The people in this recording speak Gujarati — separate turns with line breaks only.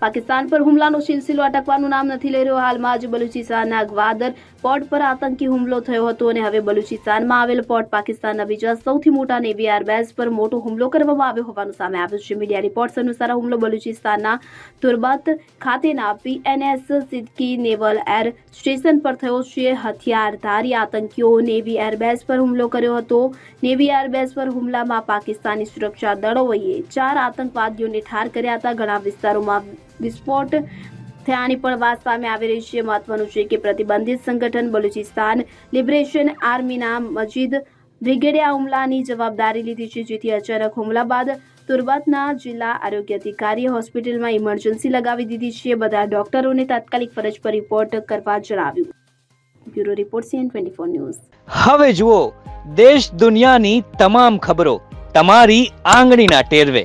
પાકિસ્તાન પર હુમલાનો સિલસિલો અટકવાનું નામ નથી લઈ રહ્યો. હાલમાં જ બલુચિસ્તાનના ગ્વાદર પોર્ટ પર આતંકી હુમલો થયો હતો અને હવે બલુચિસ્તાનમાં આવેલ પોર્ટ પાકિસ્તાનના બીજા સૌથી મોટા નેવી એરબેઝ પર મોટો હુમલો કરવામાં આવ્યો હોવાનું સામે આવ્યું છે. મીડિયા રિપોર્ટ્સ અનુસાર હુમલો બલુચિસ્તાનના તુરબત ખાતેના PNS Siddiq naval air station પર થયો છે. હથિયારધારી આતંકીઓ નેવી એરબેઝ પર હુમલો કર્યો હતો. નેવી એરબેઝ પર હુમલામાં પાકિસ્તાની સુરક્ષા દળોએ ચાર આતંકવાદીઓને ઠાર કર્યા હતા. ઘણા વિસ્તારોમાં વિસ્ફોટ થયાની પણ વાત સામે આવી રહી છે. મહત્વનું છે કે પ્રતિબંધિત સંગઠન બલુચિસ્તાન લિબરેશન આર્મીના મજીદ બ્રિગેડે આ હુમલાની જવાબદારી લીધી છે, જેથી અચાનક હુમલા બાદ તુર્બાતના જિલ્લા આરોગ્ય અધિકારીએ હોસ્પિટલમાં ઇમરજન્સી લગાવી દીધી છે. બધા ડોક્ટરોને તાત્કાલિક ફરજ પર રિપોર્ટ કરવા જણાવ્યું. Bureau report CN twenty four news.
હવે જુઓ, દેશ દુનિયાની તમામ ખબરો તમારી આંગળીના ટેરવે.